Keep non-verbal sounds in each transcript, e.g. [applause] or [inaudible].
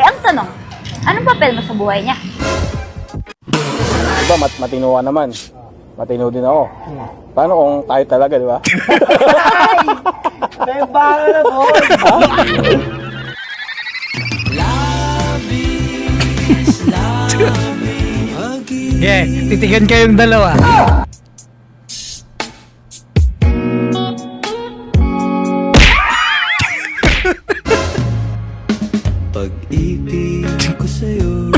Eh, ang tanong, anong papel mo sa buhay niya? Diba, mat matino ka naman. Matino din ako. Paano kung tayo talaga, di ba? [laughs] May baka na to. Yeah, titigan kayong dalawa. Pag-ibig ko sa'yo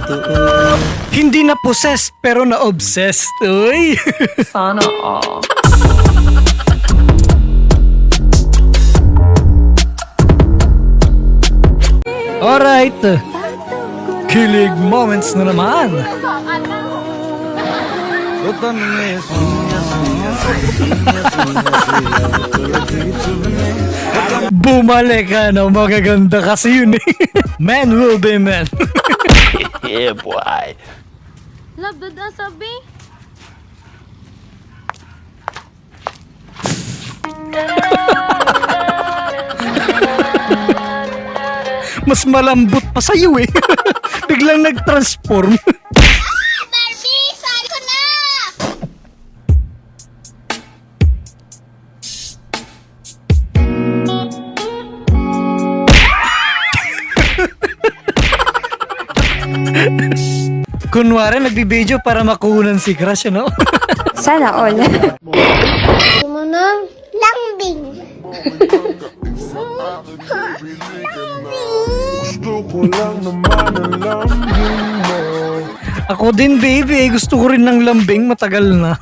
Totoo Hindi na possessed pero na obsessed. Uy. [laughs] Sana all. Alright. Kilig moments na naman. Bumalik ka na magaganda kasi yun eh. [laughs] Man will be man. [laughs] Yeah boy Love, dada sabi. Mas malambot pa sa'yo eh. [laughs] Biglang nag-transform. Kunwari, nagbibideo para makunan si Crush, ano? [laughs] Sana all. Lambing. Ako din, baby. Gusto ko rin ng lambing. Matagal na.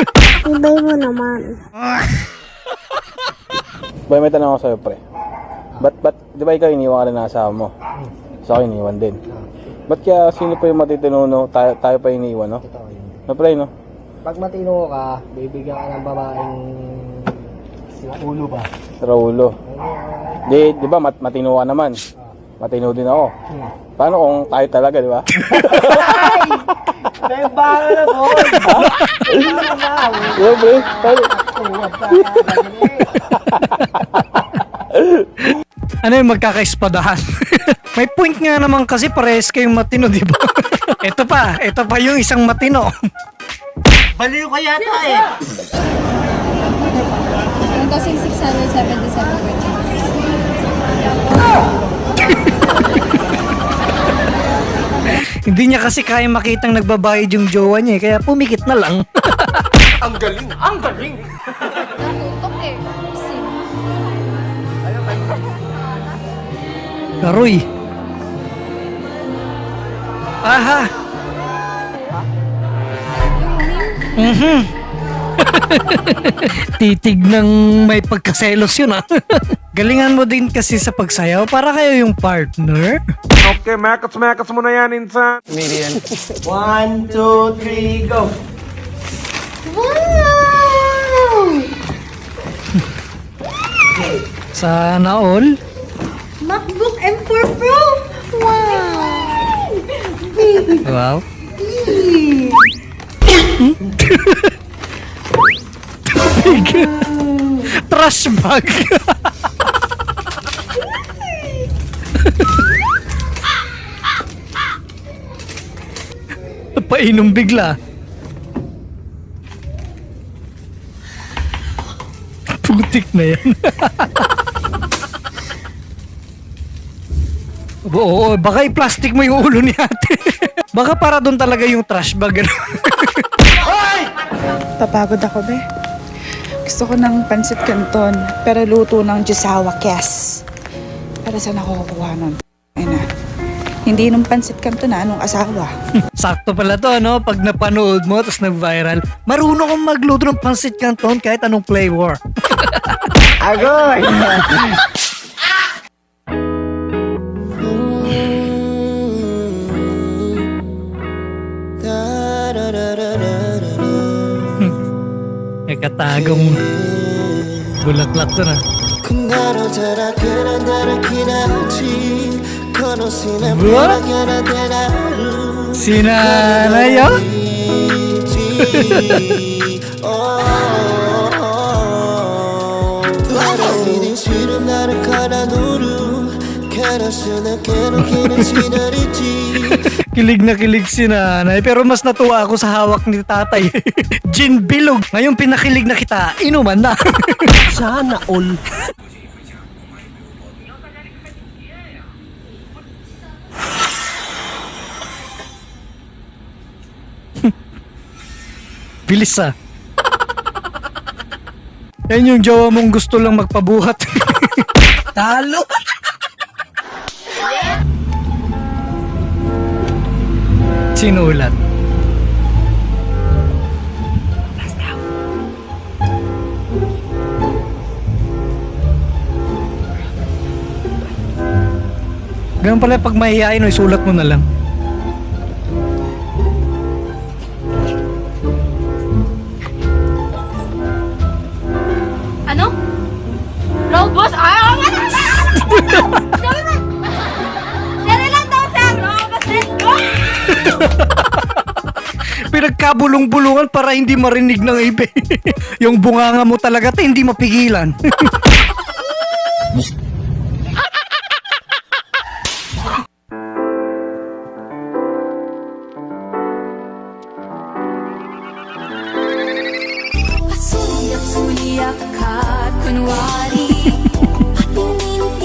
[laughs] Ibay mo naman. Boy, may tanong ako sa'yo, pre. Ba't, ba't, di ba ikaw iniwan ka rin ng asawa mo? Sa akin, iniwan din. Ba't kaya sino pa yung matitino, no? Tayo, tayo pa iniwan, no? No, pre, no? Pag matino ka, bibigyan ka ng babaeng sila ulo ba? Raulo. Di, di ba, mat, matino ka naman. Matino din ako. Paano kung tayo talaga, di ba? May baka na to. Di ba, pre? Paano? Ano yung magkakaispadahan? [laughs] May point nga naman kasi parehas kayong matino, di ba? [laughs] ito pa, ito pa yung isang matino. [laughs] Baliw ka yata eh. 1,677 Hindi niya kasi kaya makitang nagbabayad yung jowa niya, eh, kaya pumikit na lang. Natutok eh. Karoy. Aha. Mhm. [laughs] Titig ng may pagkaselos yun ah. [laughs] Galingan mo din kasi sa pagsayaw para kayo yung partner. Okay, makas-makas mo na yan, insan. [laughs] One, two, three, go. Wow! Sana all. MacBook Wow. Tubig. [laughs] Trash bag. [laughs] Painom bigla. Putik na yan. [laughs] Oo, baka i-plastic mo yung ulo ni ate. Baka para doon talaga yung trash bag. ano? [laughs] Papagod ako, be. Gusto ko ng pansit canton, pero luto ng Jusawa Kes. Para saan ako kukuha nun? Ay na. Hindi nung pansit canton na, nung asawa. [laughs] Sakto pala to, no? Pag napanood mo, tapos nag-viral, marunong kong magluto ng pansit canton kahit anong flavor. Agoy! [laughs] Katagong bulaklak to na. Kung 나로자라 그런 나를 기다지 코노시나 불안하게나 대나루 Sinanayo? 바람이 싫은 나를 가라 누루 캐러스나 캐러키는 시나리지 Kilig na kilig si nanay. Pero mas natuwa ako sa hawak ni tatay. [laughs] Gin bilog. Ngayon pinakilig na kita, inuman na. [laughs] Sana all. [laughs] Bilis ah. Yan yung jowa mong gusto lang magpabuhat. Talo! Sinulat. Ganun pala pag mahihain, no, isulat mo na lang. Pinagkabulong-bulungan para hindi marinig ng iba. [laughs] yung bunganga mo talaga, te, hindi mapigilan. [laughs]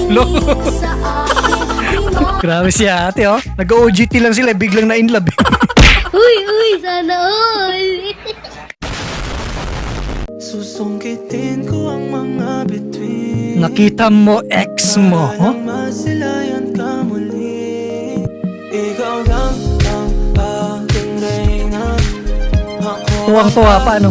Lo. Grabe si ate, oh. Nag-OGT lang sila, biglang na in love. [laughs] Uy, uy, sana all! Susungkitin ko ang mga bituin Nakita mo ex mo, oh? Masilayan ka muli Ikaw lang ang aking reyna Tuwang-tuwa pa, ano?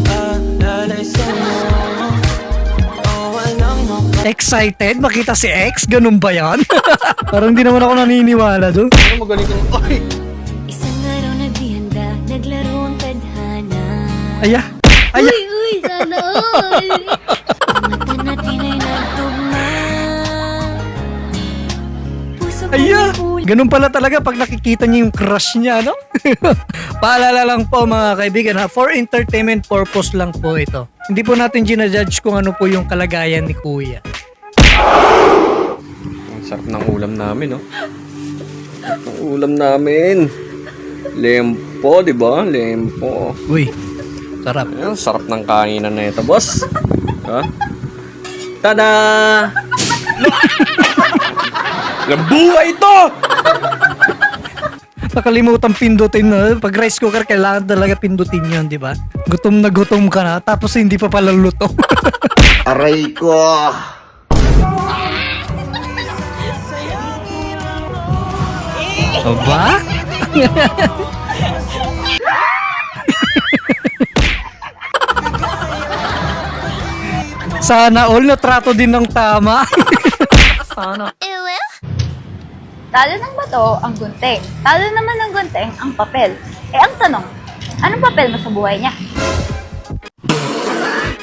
Excited? Makita si ex? Ganun ba yan? [laughs] Parang di naman ako naniniwala doon. Isang Aya. Aya. Uy, uy, sana all! Ang mata natin ay nagtugma Puso Aya. Ganun pala talaga pag nakikita niya yung crush niya, no? [laughs] Paalala lang po mga kaibigan ha, for entertainment purpose lang po ito. Hindi po natin ginajudge kung ano po yung kalagayan ni kuya. Ang sarap ng ulam namin, no? Sarap ng ulam namin. Lempo, di ba? Lempo. Uy, sarap. Ayan, sarap ng kainan na ito, boss. Ha? Tada! [laughs] Lambuhay ito! Nakalimutan pindutin na. Pag rice cooker, kailangan talaga pindutin yun, di ba? Gutom na gutom ka na, tapos hindi pa pala luto. [laughs] Aray ko Aba? [laughs] Sana all na trato din ng tama. [laughs] Sana. Talo ng bato ang gunting. Talo naman ng gunting ang papel. Eh, ang tanong, anong papel mo sa buhay niya?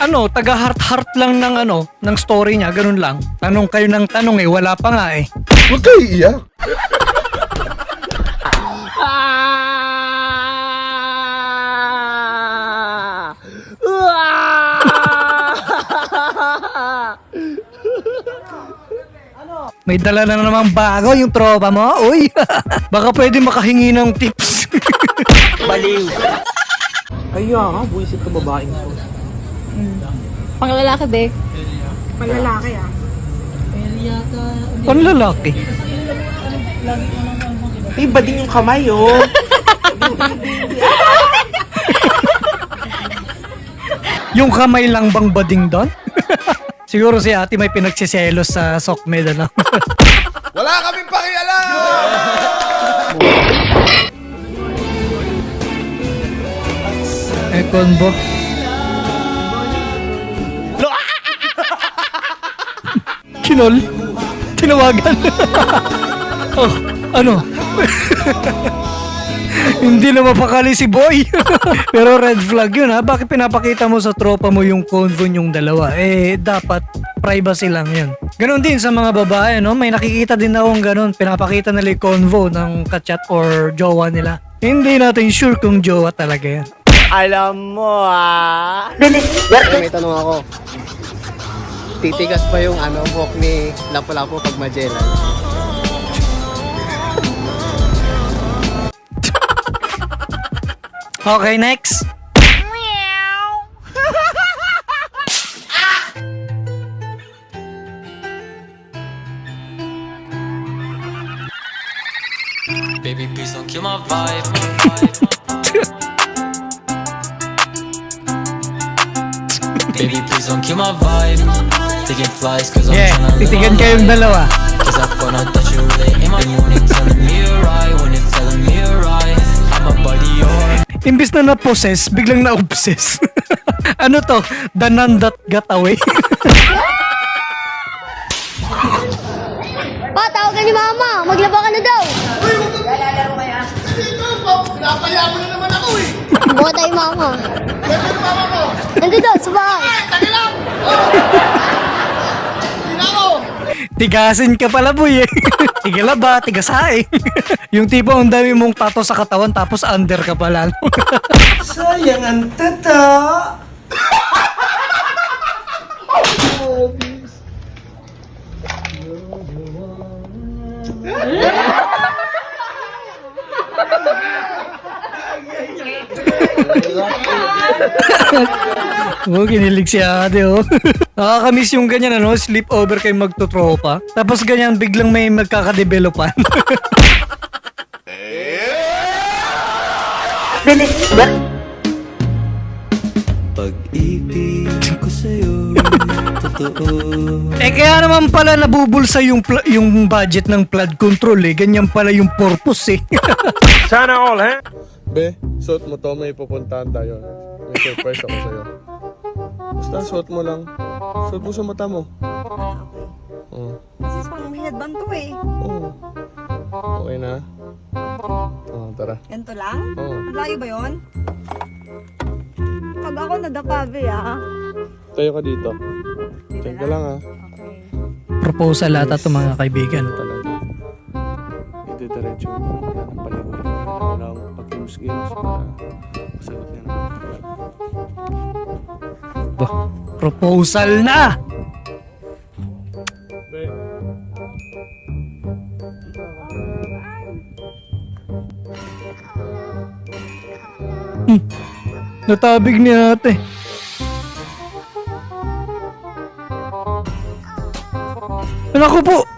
ano, taga heart-heart lang ng ano, ng story niya, ganun lang. Tanong kayo ng tanong eh, wala pa nga eh. Huwag kayo iiyak. May dala na naman bago yung tropa mo. Uy, [laughs] baka pwede makahingi ng tips. [laughs] Kaya nga, buwisit to babaeng to. Pang lalaki, be. Malalaki ah. Panlalaki. Iba din yung kamay, oh. [laughs] Yung kamay lang bang bading doon? Siguro si ate may pinagsiselos sa Sokmed, ano? [laughs] Wala kaming pakialam! eh, combo. [laughs] Kinol? Tinawagan? [laughs] oh, ano? Hindi na mapakali si boy. [laughs] Pero red flag yun ha. Bakit pinapakita mo sa tropa mo yung convo yung dalawa? Eh, dapat privacy lang yun. Ganon din sa mga babae, no? May nakikita din akong ganon. Pinapakita nila yung convo ng kachat or jowa nila. Hindi natin sure kung jowa talaga yan. Alam mo, ah. May tanong ako. Titigas pa yung ano, buhok ni Lapu-Lapu pag Magellan. Okay, next. Baby, please don't kill my vibe. [laughs] Baby, please don't kill my vibe. Taking flies cause I'm Yeah, tryna titigan kayong dalawa. Imbis na na-possess, biglang na-obsess. [laughs] ano to? The nun that got away. [laughs] Pa, tawagan ni mama. Maglaba ka na daw. Pinapaya mo na naman ako eh! Buka tayo mama. Yung mama mo! Nandito daw, sa bahay. Tagi lang! Oh! [laughs] Tigasin ka pala, boy eh. [laughs] Tigala ba? Tigasaing. [laughs] yung tipo ang dami mong tato sa katawan tapos under ka pala. [laughs] Sayang ang tata. Oo, kinilig si ate, oh. [laughs] Nakakamiss yung ganyan, ano, sleepover kayo magtutropa. Tapos ganyan, biglang may magkakadevelopan. [laughs] Pag-ibig ko sa'yo, totoo. eh, kaya naman pala nabubulsa yung, pl- yung budget ng flood control, eh. Ganyan pala yung purpose, eh. [laughs] Be, suot mo to, may pupuntahan tayo. May surprise ako sa'yo. Basta suot mo lang. Suot mo sa mata mo. Oo. Kasi pang headband to eh. Oo. Okay na? Oo, tara. Ganito lang? Oo. Ang layo ba yun? Pag ako nadapabe ah. Tayo ka dito. Diyan ka lang ah. Okay. Proposal ata to mga kaibigan. Talaga. Ide-diretso mo pag-games-games para masagot niya na. Ba, proposal na! Be, Natabig ni ate. Naku po!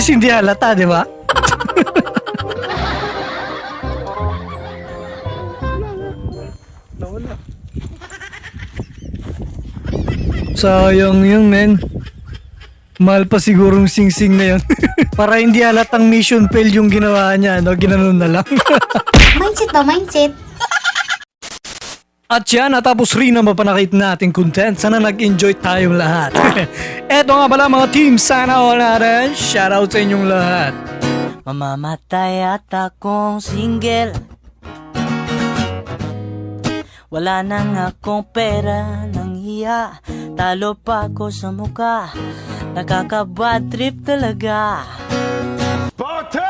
Least hindi halata, di ba? nawala. Sayang yun, men. Mahal pa siguro yung sing-sing na yun. [laughs] Para hindi halatang mission fail yung ginawa niya, no? Ginanon na lang. Mindset ba, mindset? At yan, natapos rin ang mapanakit nating content. Sana nag-enjoy tayong lahat. [laughs] Eto nga pala mga team, sana all natin. Shoutout sa inyong lahat. Mamamatay at akong single Wala nang akong pera ng hiya Talo pa ako sa muka Nakakabad trip talaga Spartans!